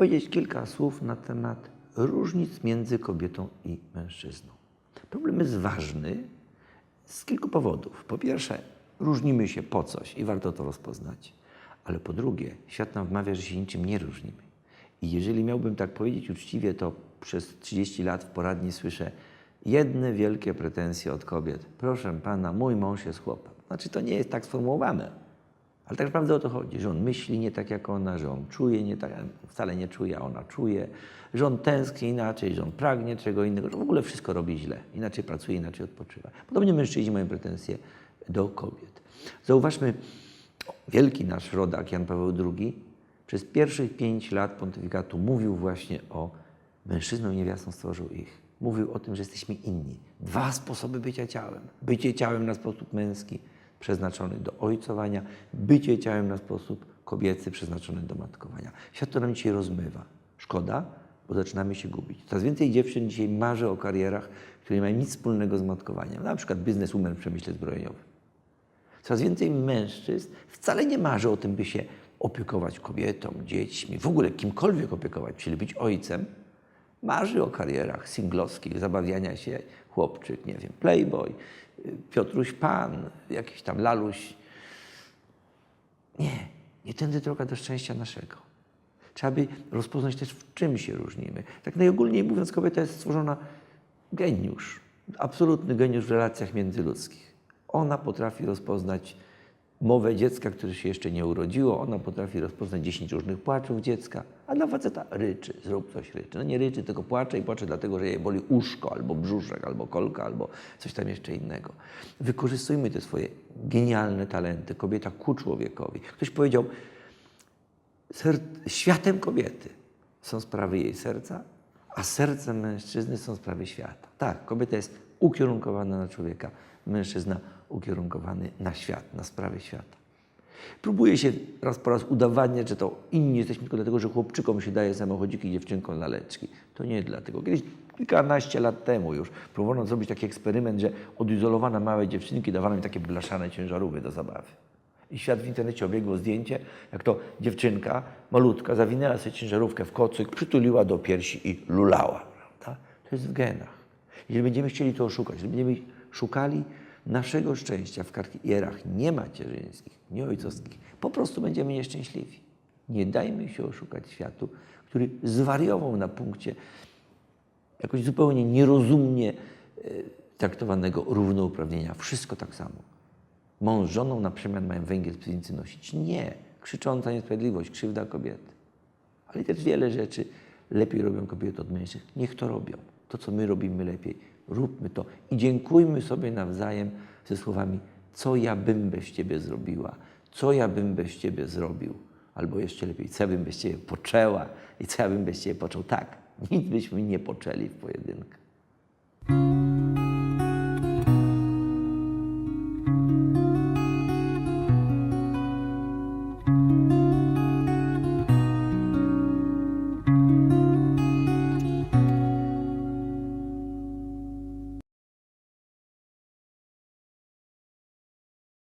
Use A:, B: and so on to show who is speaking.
A: powiedzieć kilka słów na temat różnic między kobietą i mężczyzną. Problem jest ważny z kilku powodów. Po pierwsze, różnimy się po coś i warto to rozpoznać. Ale po drugie, świat nam wmawia, że się niczym nie różnimy. I jeżeli miałbym tak powiedzieć uczciwie, to przez 30 lat w poradni słyszę jedne wielkie pretensje od kobiet. Proszę pana, mój mąż jest chłopem. Znaczy, to nie jest tak sformułowane. Ale tak naprawdę o to chodzi, że on myśli nie tak jak ona, że on czuje nie tak, wcale nie czuje, a ona czuje, że on tęskni inaczej, że on pragnie czego innego, że w ogóle wszystko robi źle, inaczej pracuje, inaczej odpoczywa. Podobnie mężczyźni mają pretensje do kobiet. Zauważmy, wielki nasz rodak Jan Paweł II przez pierwszych pięć lat pontyfikatu mówił właśnie o mężczyzną niewiastą stworzył ich. Mówił o tym, że jesteśmy inni. Dwa sposoby bycia ciałem. Bycie ciałem na sposób męski, przeznaczony do ojcowania, bycie ciałem na sposób kobiecy, przeznaczony do matkowania. Świat to nam dzisiaj rozmywa. Szkoda, bo zaczynamy się gubić. Coraz więcej dziewczyn dzisiaj marzy o karierach, które nie mają nic wspólnego z matkowaniem. Na przykład bizneswoman w przemyśle zbrojeniowym. Coraz więcej mężczyzn wcale nie marzy o tym, by się opiekować kobietą, dziećmi, w ogóle kimkolwiek opiekować, czyli być ojcem. Marzy o karierach singlowskich, zabawiania się, chłopczyk, nie wiem, playboy, Piotruś Pan, jakiś tam laluś. Nie, nie tędy droga do szczęścia naszego. Trzeba by rozpoznać też, w czym się różnimy. Tak najogólniej mówiąc, kobieta jest stworzona geniusz, absolutny geniusz w relacjach międzyludzkich. Ona potrafi rozpoznać mowę dziecka, które się jeszcze nie urodziło. Ona potrafi rozpoznać 10 różnych płaczów dziecka, a dla faceta ryczy, zrób coś ryczy. No nie ryczy, tylko płacze i płacze dlatego, że jej boli uszko, albo brzuszek, albo kolka, albo coś tam jeszcze innego. Wykorzystujmy te swoje genialne talenty. Kobieta ku człowiekowi. Ktoś powiedział, światem kobiety są sprawy jej serca, a sercem mężczyzny są sprawy świata. Tak, kobieta jest ukierunkowana na człowieka, mężczyzna ukierunkowany na świat, na sprawy świata. Próbuje się raz po raz udowadniać, że to inni jesteśmy tylko dlatego, że chłopczykom się daje samochodziki, dziewczynkom laleczki. To nie dlatego. Kiedyś, kilkanaście lat temu już, próbowano zrobić taki eksperyment, że odizolowane małe dziewczynki dawano im takie blaszane ciężarówki do zabawy. I świat w internecie obiegło zdjęcie, jak to dziewczynka malutka zawinęła sobie ciężarówkę w kocyk, przytuliła do piersi i lulała. Prawda? To jest w genach. Jeżeli będziemy chcieli to oszukać, jeżeli będziemy szukali naszego szczęścia w karierach nie macierzyńskich, nie ojcowskich, po prostu będziemy nieszczęśliwi. Nie dajmy się oszukać światu, który zwariował na punkcie jakoś zupełnie nierozumnie e, traktowanego równouprawnienia. Wszystko tak samo. Mąż żoną na przemian mają węgiel z piwnicy nosić. Nie. Krzycząca niesprawiedliwość, krzywda kobiety. Ale też wiele rzeczy lepiej robią kobiety od mężczyzn. Niech to robią. To, co my robimy lepiej, róbmy to. I dziękujmy sobie nawzajem ze słowami, co ja bym bez Ciebie zrobiła, co ja bym bez Ciebie zrobił, albo jeszcze lepiej, co ja bym bez Ciebie poczęła i co ja bym bez Ciebie począł. Tak, nic byśmy nie poczęli w pojedynkę.